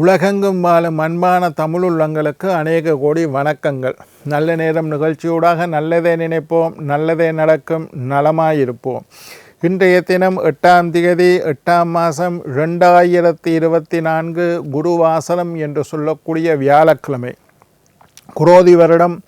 உலகெங்கும் வாழும் அன்பான தமிழுள்ளங்களுக்கு அநேக கோடி வணக்கங்கள். நல்ல நேரம் நிகழ்ச்சியூடாக நல்லதே நினைப்போம் நல்லதே நடக்கும் நலமாயிருப்போம். இன்றைய தினம் எட்டாம் தேதி எட்டாம் மாதம் ரெண்டாயிரத்தி இருபத்தி நான்கு குருவாசனம் என்று சொல்லக்கூடிய வியாழக்கிழமை. குரோதி வருடம்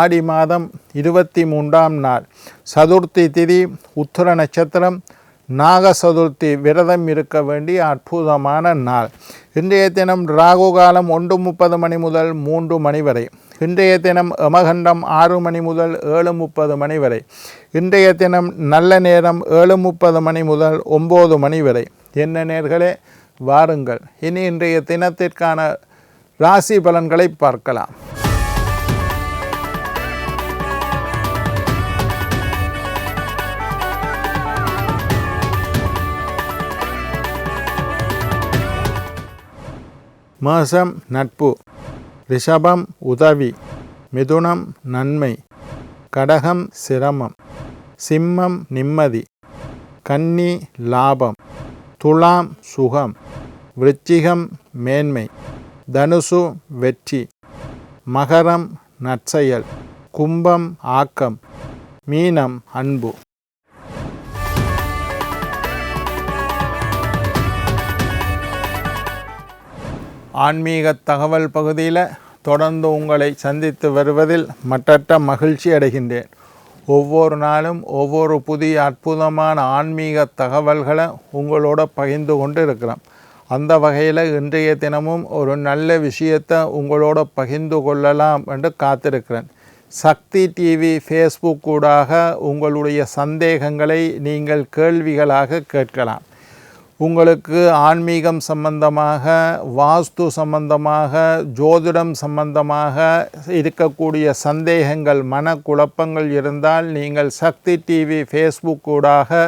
ஆடி மாதம் இருபத்தி மூன்றாம் நாள். சதுர்த்தி திதி உத்தர நட்சத்திரம் நாக சதுர்த்தி விரதம் இருக்க வேண்டிய அற்புதமான நாள். இன்றைய தினம் ராகு காலம் ஒன்று முப்பது மணி முதல் மூன்று மணி வரை. இன்றைய தினம் யமகண்டம் ஆறு மணி முதல் ஏழு முப்பது மணி வரை. இன்றைய தினம் நல்ல நேரம் ஏழு முப்பது மணி முதல் ஒம்பது மணி வரை. என்ன நேர்களே? வாருங்கள். இனி இன்றைய தினத்திற்கான ராசி பலன்களை பார்க்கலாம். மேசம் நட்பு. ரிஷபம் உதவி. மிதுனம் நன்மை. கடகம் சிரமம். சிம்மம் நிம்மதி. கன்னி லாபம். துலாம் சுகம். விருச்சிகம் மேன்மை. தனுசு வெற்றி. மகரம் நற்செயல். கும்பம் ஆக்கம். மீனம் அன்பு. ஆன்மீக தகவல் பகுதியில் தொடர்ந்து உங்களை சந்தித்து வருவதில் மட்டற்ற மகிழ்ச்சி அடைகின்றேன். ஒவ்வொரு நாளும் ஒவ்வொரு புதிய அற்புதமான ஆன்மீக தகவல்களை உங்களோட பகிர்ந்து கொண்டு இருக்கிறோம் அந்த வகையில் இன்றைய தினமும் ஒரு நல்ல விஷயத்தை உங்களோட பகிர்ந்து கொள்ளலாம் என்று காத்திருக்கிறேன். சக்தி டிவி ஃபேஸ்புக் ஊடாக உங்களுடைய சந்தேகங்களை நீங்கள் கேள்விகளாக கேட்கலாம். உங்களுக்கு ஆன்மீகம் சம்பந்தமாக வாஸ்து சம்பந்தமாக ஜோதிடம் சம்பந்தமாக இருக்கக்கூடிய சந்தேகங்கள் மனக்குழப்பங்கள் இருந்தால் நீங்கள் சக்தி டிவி ஃபேஸ்புக் ஊடாக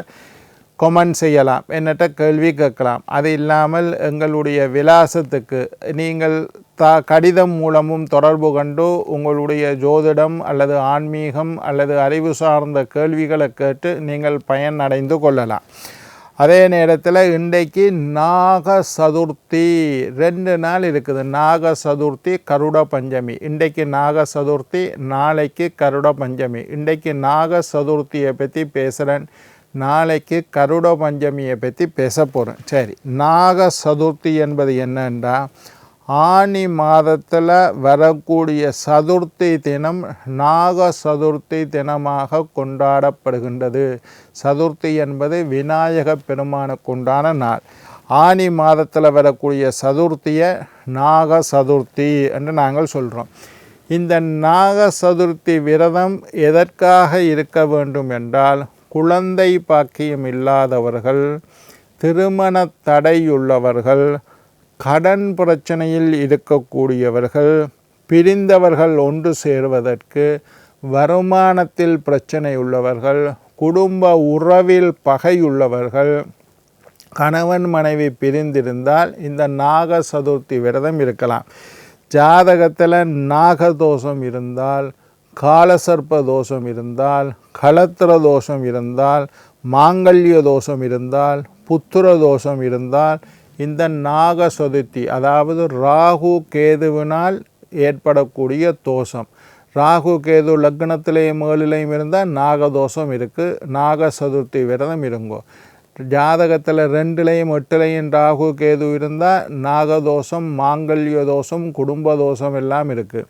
கொமெண்ட் செய்யலாம். என்னட்ட கேள்வி கேட்கலாம். அது இல்லாமல் எங்களுடைய விலாசத்துக்கு நீங்கள் த கடிதம் மூலமும் தொடர்பு கொண்டு உங்களுடைய ஜோதிடம் அல்லது ஆன்மீகம் அல்லது அறிவு சார்ந்த கேள்விகளை கேட்டு நீங்கள் பயனடைந்து கொள்ளலாம். அதே நேரத்தில் இன்றைக்கு நாக சதுர்த்தி ரெண்டு நாள் இருக்குது. நாக சதுர்த்தி கருட பஞ்சமி. இன்றைக்கு நாக சதுர்த்தி நாளைக்கு கருட பஞ்சமி. இன்றைக்கு நாக சதுர்த்தியை பற்றி பேசுகிறேன் நாளைக்கு கருட பஞ்சமியை பற்றி பேச போகிறேன் சரி நாக சதுர்த்தி என்பது என்னென்றா? ஆனி மாதத்தில் வரக்கூடிய சதுர்த்தி தினம் நாக சதுர்த்தி தினமாக கொண்டாடப்படுகின்றது. சதுர்த்தி என்பது விநாயக பெருமானுக்குண்டான நாள். ஆனி மாதத்தில் வரக்கூடிய சதுர்த்தியை நாக சதுர்த்தி என்று நாங்கள் சொல்கிறோம் இந்த நாக சதுர்த்தி விரதம் எதற்காக இருக்க வேண்டும் என்றால் குழந்தை பாக்கியம் இல்லாதவர்கள் திருமண தடையுள்ளவர்கள் கடன் பிரச்சனையில் இருக்கக்கூடியவர்கள் பிரிந்தவர்கள் ஒன்று சேருவதற்கு வருமானத்தில் பிரச்சனை உள்ளவர்கள் குடும்ப உறவில் பகையுள்ளவர்கள் கணவன் மனைவி பிரிந்திருந்தால் இந்த நாக சதுர்த்தி விரதம் இருக்கலாம். ஜாதகத்தில் நாகதோஷம் இருந்தால் காலசர்ப்ப தோஷம் இருந்தால் களத்திர தோஷம் இருந்தால் மாங்கல்ய தோஷம் இருந்தால் புத்திர தோஷம் இருந்தால் இந்த நாக சதுர்த்தி அதாவது ராகு கேதுவினால் ஏற்படக்கூடிய தோஷம். ராகு கேது லக்னத்திலேயும் மேலிலையும் இருந்தால் நாகதோஷம் இருக்குது நாக சதுர்த்தி விரதம் இருங்கோ. ஜாதகத்தில் ரெண்டுலேயும் எட்டுலையும் ராகு கேது இருந்தால் நாகதோஷம் மாங்கல்ய தோஷம் குடும்ப தோஷம் எல்லாம் இருக்குது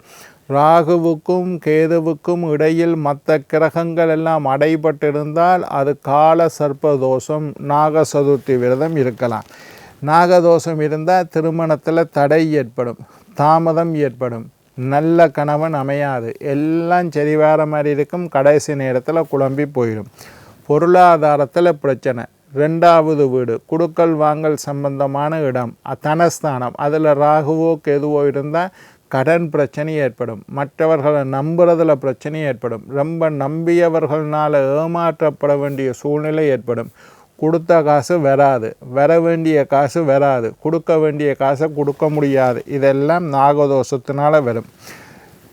ராகுவுக்கும் கேதுவுக்கும் இடையில் மற்ற கிரகங்கள் எல்லாம் அடைபட்டிருந்தால் அது கால சர்ப்ப தோஷம் நாக சதுர்த்தி விரதம் இருக்கலாம். நாகதோஷம் இருந்தால் திருமணத்தில் தடை ஏற்படும் தாமதம் ஏற்படும். நல்ல கணவன் அமையாது. எல்லாம் சரி மாதிரி இருக்கும். கடைசி நேரத்தில் குழம்பி போயிடும் பொருளாதாரத்தில் பிரச்சனை. ரெண்டாவது வீடு. குடுக்கல் வாங்கல் சம்பந்தமான இடம். தனஸ்தானம். அதில் ராகுவோ கெதுவோ இருந்தால் கடன் பிரச்சனை ஏற்படும். மற்றவர்களை நம்புறதுல பிரச்சனை ஏற்படும். ரொம்ப நம்பியவர்களால் ஏமாற்றப்பட வேண்டிய சூழ்நிலை ஏற்படும். கொடுத்த காசு வராது. வர வேண்டிய காசு வராது. கொடுக்க வேண்டிய காசை கொடுக்க முடியாது. இதெல்லாம் நாகதோஷத்தினால் வரும்.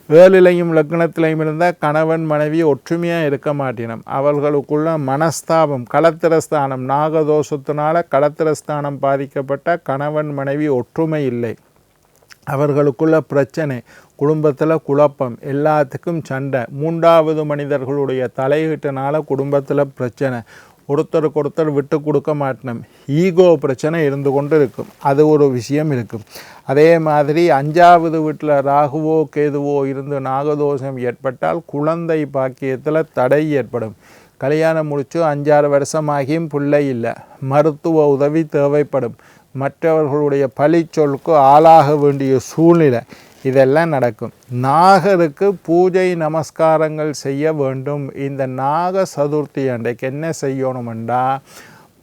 வேலிலையும் லக்னத்திலையும் இருந்தால் கணவன் மனைவி ஒற்றுமையாக இருக்க மாட்டினம். அவர்களுக்குள்ள மனஸ்தாபம் களத்திரஸ்தானம் நாகதோஷத்தினால களத்திரஸ்தானம் பாதிக்கப்பட்ட கணவன் மனைவி ஒற்றுமை இல்லை. அவர்களுக்குள்ள பிரச்சனை குடும்பத்தில் குழப்பம் எல்லாத்துக்கும் சண்டை. மூன்றாவது மனிதர்களுடைய தலையீட்டினால குடும்பத்தில் பிரச்சனை. ஒருத்தருக்கு ஒருத்தர் விட்டு கொடுக்க மாட்டணும். ஈகோ பிரச்சனை இருந்து கொண்டு இருக்கும் அது ஒரு விஷயம் இருக்கும். அதே மாதிரி அஞ்சாவது வீட்டில் ராகுவோ கேதுவோ இருந்து நாகதோஷம் ஏற்பட்டால் குழந்தை பாக்கியத்தில் தடை ஏற்படும். கல்யாணம் முடித்து அஞ்சாறு வருஷமாகியும் பிள்ளை இல்லை. மருத்துவ உதவி தேவைப்படும். மற்றவர்களுடைய பழிச்சொலுக்கு ஆளாக வேண்டிய சூழ்நிலை. இதெல்லாம் நடக்கும். நாகருக்கு பூஜை நமஸ்காரங்கள் செய்ய வேண்டும். இந்த நாக சதுர்த்தி அன்றைக்கு என்ன செய்யணுமெண்டா?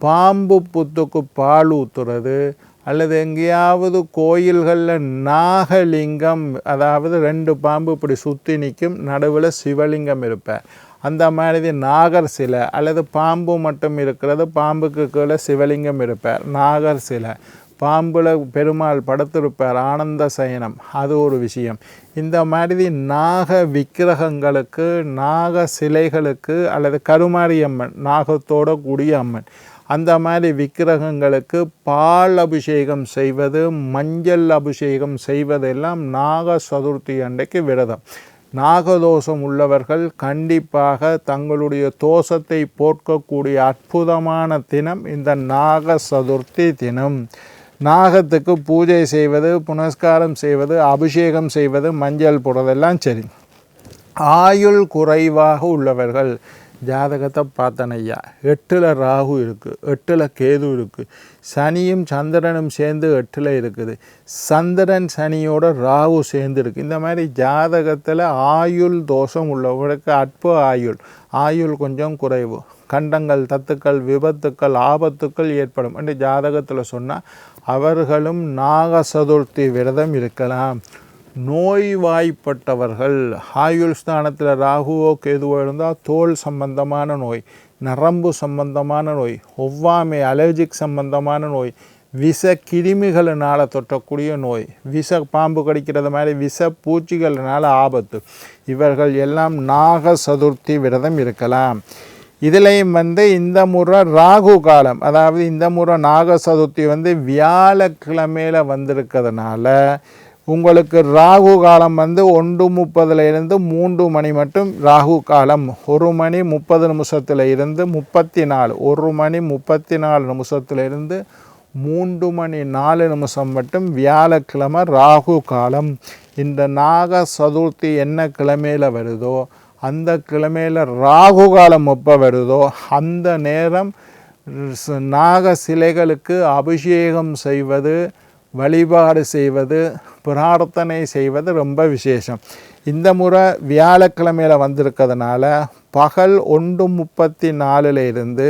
பாம்பு புத்துக்கு பால் ஊத்துறது அல்லது எங்கேயாவது கோயில்களில் நாகலிங்கம் அதாவது ரெண்டு பாம்பு இப்படி சுற்றி நிற்கும் நடுவில் சிவலிங்கம் இருப்பேன் அந்த மாதிரி நாகர் சிலை அல்லது பாம்பு மட்டும் இருக்கிறது பாம்புக்கு கீழே சிவலிங்கம் இருப்பார் நாகர் சிலை. பாம்பில் பெருமாள் படுத்திருப்பார் ஆனந்த சயனம். அது ஒரு விஷயம். இந்த மாதிரி நாக விக்கிரகங்களுக்கு நாக சிலைகளுக்கு அல்லது கருமாரி அம்மன் நாகத்தோட கூடிய அம்மன் அந்த மாதிரி விக்கிரகங்களுக்கு பால் அபிஷேகம் செய்வது மஞ்சள் அபிஷேகம் செய்வதெல்லாம் நாக சதுர்த்தி அன்றைக்கு விரதம். நாகதோஷம் உள்ளவர்கள் கண்டிப்பாக தங்களுடைய தோஷத்தை போர்க்கக்கூடிய அற்புதமான தினம் இந்த நாக சதுர்த்தி தினம். நாகத்துக்கு பூஜை செய்வது புனஸ்காரம் செய்வது அபிஷேகம் செய்வது மஞ்சள் போடுறதெல்லாம் சரி. ஆயுள் குறைவாக உள்ளவர்கள் ஜாதகத்தை பார்த்தனையா எட்டில் ராகு இருக்குது எட்டில் கேது இருக்குது சனியும் சந்திரனும் சேர்ந்து எட்டில் இருக்குது. சந்திரன் சனியோட ராகு சேர்ந்து இருக்குது இந்த மாதிரி ஜாதகத்தில் ஆயுள் தோஷம் உள்ளவர்களுக்கு அற்ப ஆயுள். ஆயுள் கொஞ்சம் குறைவு. கண்டங்கள் தத்துக்கள் விபத்துக்கள் ஆபத்துக்கள் ஏற்படும் என்று ஜாதகத்தில் சொன்னால் அவர்களும் நாக சதுர்த்தி விரதம் இருக்கலாம். நோய்வாய்ப்பட்டவர்கள் ஆயுள் ஸ்தானத்தில் ராகுவோ கேதுவோ இருந்தால் தோல் சம்பந்தமான நோய் நரம்பு சம்பந்தமான நோய் ஒவ்வாமை அலர்ஜிக் சம்பந்தமான நோய் விஷ கிருமிகளினால் தொட்டக்கூடிய நோய் விஷ பாம்பு கடிக்கிறது மாதிரி விஷ பூச்சிகளினால் ஆபத்து. இவர்கள் எல்லாம் நாக சதுர்த்தி விரதம் இருக்கலாம். இதுலேயும் வந்து இந்த முறை ராகு காலம் அதாவது இந்த முறை நாக சதுர்த்தி வந்து வியாழக்கிழமையில் வந்திருக்கிறதுனால உங்களுக்கு ராகு காலம் வந்து ஒன்று முப்பதுல இருந்து மூன்று மணி மட்டும் ராகு காலம். ஒரு மணி முப்பது நிமிஷத்தில் இருந்து முப்பத்தி நாலு ஒரு மணி முப்பத்தி நாலு நிமிஷத்துலேருந்து மூன்று மணி நாலு நிமிஷம் மட்டும் வியாழக்கிழமை ராகு காலம். இந்த நாக சதுர்த்தி என்ன கிழமையில் வருதோ அந்த கிழமையில் ராகு காலம் எப்போ வருதோ அந்த நேரம் நாக சிலைகளுக்கு அபிஷேகம் செய்வது வழிபாடு செய்வது பிரார்த்தனை செய்வது ரொம்ப விசேஷம். இந்த முறை வியாழக்கிழமையில் வந்திருக்கிறதுனால பகல் ஒன்று முப்பத்தி நாலில் இருந்து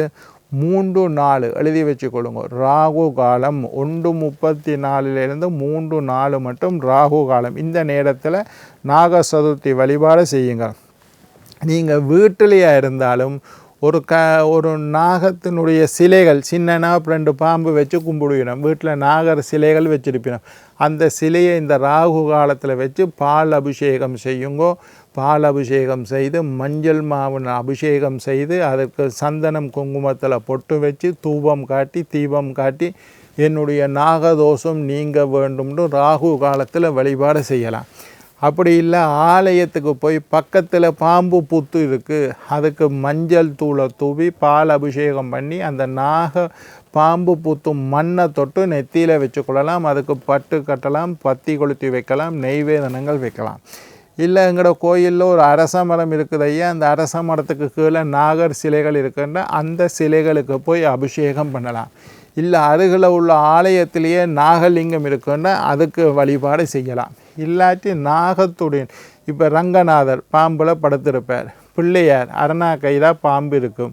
மூன்று நாலு எழுதி வச்சுக்கொள்ளுங்க. ராகு காலம் ஒன்று முப்பத்தி நாலுலேருந்து மூன்று நாலு மட்டும் ராகு காலம். இந்த நேரத்தில் நாக சதுர்த்தி வழிபாடு செய்யுங்கள் நீங்கள் வீட்டிலேயே இருந்தாலும் ஒரு க ஒரு நாகத்தினுடைய சிலைகள் சின்னனா ரெண்டு பாம்பு வச்சு கும்பிடுவினோம். வீட்டில் நாகர் சிலைகள் வச்சிருப்பினோம். அந்த சிலையை இந்த ராகு காலத்தில் வச்சு பால் அபிஷேகம் செய்யுங்கோ. பால் அபிஷேகம் செய்து மஞ்சள் மாவு அபிஷேகம் செய்து அதற்கு சந்தனம் குங்குமத்தில் பொட்டு வச்சு தூபம் காட்டி தீபம் காட்டி என்னுடைய நாகதோஷம் நீங்க வேண்டும்னு ராகு காலத்தில் வழிபாடு செய்யலாம். அப்படி இல்லை ஆலயத்துக்கு போய் பக்கத்தில் பாம்பு புத்து இருக்குது அதுக்கு மஞ்சள் தூளை தூவி பால் அபிஷேகம் பண்ணி அந்த நாக பாம்பு புத்தும் மண்ணை தொட்டு நெத்தியில் வச்சுக்கொள்ளலாம் அதுக்கு பட்டு கட்டலாம் பத்தி கொளுத்தி வைக்கலாம் நெய்வேதனங்கள் வைக்கலாம். இல்லை எங்களோட கோயிலில் ஒரு அரச மரம் இருக்குது ஐயா அந்த அரச மரத்துக்கு கீழே நாகர் சிலைகள் இருக்குன்னா அந்த சிலைகளுக்கு போய் அபிஷேகம் பண்ணலாம். இல்லை அருகில் உள்ள ஆலயத்திலேயே நாகலிங்கம் இருக்குன்னா அதுக்கு வழிபாடு செய்யலாம். இல்லாட்டி நாகத்துடன் இப்போ ரங்கநாதர் பாம்பில் படுத்திருப்பார். பிள்ளையார் அரணா கையில் பாம்பு இருக்கும்.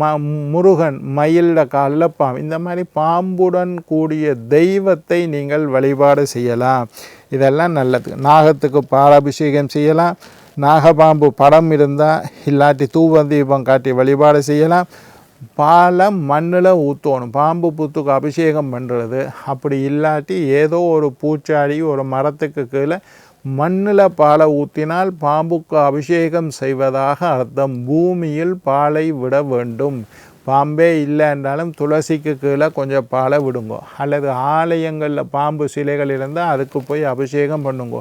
ம முருகன் மயிலோட காலில் பாம்பு. இந்த மாதிரி பாம்புடன் கூடிய தெய்வத்தை நீங்கள் வழிபாடு செய்யலாம். இதெல்லாம் நல்லது. நாகத்துக்கு பாலாபிஷேகம் செய்யலாம். நாகபாம்பு படம் இருந்தால் இல்லாட்டி தூவ தீபம் காட்டி வழிபாடு செய்யலாம். பாலை மண்ணில் ஊற்றணும். பாம்பு புத்துக்கு அபிஷேகம் பண்ணுறது அப்படி இல்லாட்டி ஏதோ ஒரு பூச்சாடி ஒரு மரத்துக்கு கீழே மண்ணில் பாலை ஊற்றினால் பாம்புக்கு அபிஷேகம் செய்வதாக அர்த்தம். பூமியில் பாலை விட வேண்டும். பாம்பே இல்லை என்றாலும் துளசிக்கு கீழே கொஞ்சம் பாலை விடுங்கோ. அல்லது ஆலயங்களில் பாம்பு சிலைகள் இருந்தால் அதுக்கு போய் அபிஷேகம் பண்ணுங்கோ.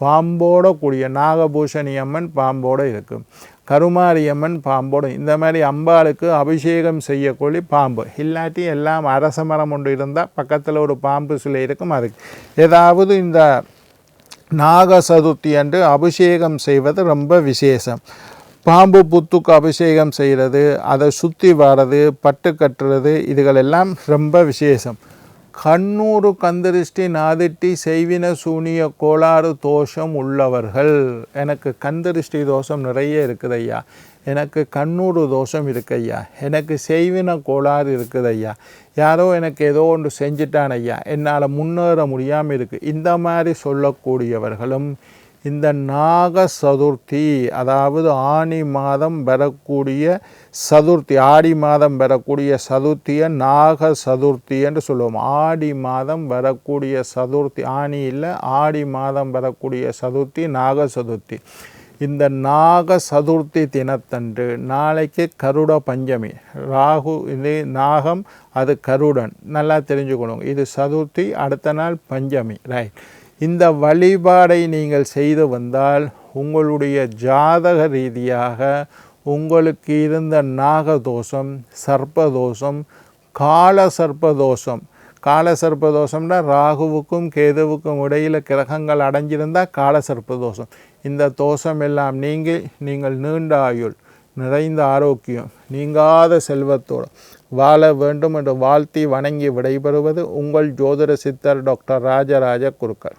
பாம்போட கூடிய நாகபூஷணி அம்மன் பாம்போட இருக்கும். கருமாரியம்மன் பாம்போடும் இந்த மாதிரி அம்பாளுக்கு அபிஷேகம் செய்யக்கூடிய பாம்பு. இல்லாட்டி எல்லாம் அரச மரம் ஒன்று இருந்தால் பக்கத்தில் ஒரு பாம்பு சிலை இருக்கும் அதுக்கு. ஏதாவது இந்த நாக சதுர்த்தி அன்று அபிஷேகம் செய்வது ரொம்ப விசேஷம். பாம்பு புத்துக்கு அபிஷேகம் செய்கிறது அதை சுற்றி வர்றது பட்டு கட்டுறது இதுகளெல்லாம் ரொம்ப விசேஷம். கண்ணூறு கந்தரிஷ்டி நாதிட்டி செய்வின சூனிய கோளாறு தோஷம் உள்ளவர்கள். எனக்கு கந்தரிஷ்டி தோஷம் நிறைய இருக்குது ஐயா எனக்கு கண்ணூறு தோஷம் இருக்கு ஐயா எனக்கு செய்வின கோளாறு இருக்குது ஐயா யாரோ எனக்கு ஏதோ ஒன்று செஞ்சிட்டான் ஐயா என்னால் முன்னேற முடியாமல் இருக்குது இந்த மாதிரி சொல்லக்கூடியவர்களும் இந்த நாக சதுர்த்தி அதாவது ஆனி மாதம் வரக்கூடிய சதுர்த்தி ஆடி மாதம் வரக்கூடிய சதுர்த்தியை நாக சதுர்த்தி என்று சொல்லுவோம். ஆடி மாதம் வரக்கூடிய சதுர்த்தி ஆணியில் இல்லை ஆடி மாதம் வரக்கூடிய சதுர்த்தி நாக சதுர்த்தி இந்த நாக சதுர்த்தி தினத்தன்று நாளைக்கு கருட பஞ்சமி ராகு இது நாகம் அது கருடன். நல்லா தெரிஞ்சுக்கணும். இது சதுர்த்தி அடுத்த நாள் பஞ்சமி ரைட் இந்த வழிபாடை நீங்கள் செய்து வந்தால் உங்களுடைய ஜாதக ரீதியாக உங்களுக்கு இருந்த நாகதோஷம் சர்ப்பதோஷம் கால சர்ப்பதோஷம் கால சர்ப்பதோஷம்னா ராகுவுக்கும் கேதுவுக்கும் இடையில் கிரகங்கள் அடைஞ்சிருந்தால் கால சர்ப்பதோஷம் இந்த தோஷம் எல்லாம் நீங்கி நீங்கள் நீண்ட ஆயுள். நிறைந்த ஆரோக்கியம் நீங்காத செல்வத்தோடு வாழ வேண்டும் என்று வாழ்த்தி வணங்கி விடைபெறுவது உங்கள் ஜோதிட சித்தர் டாக்டர் ராஜராஜ குருக்கள்.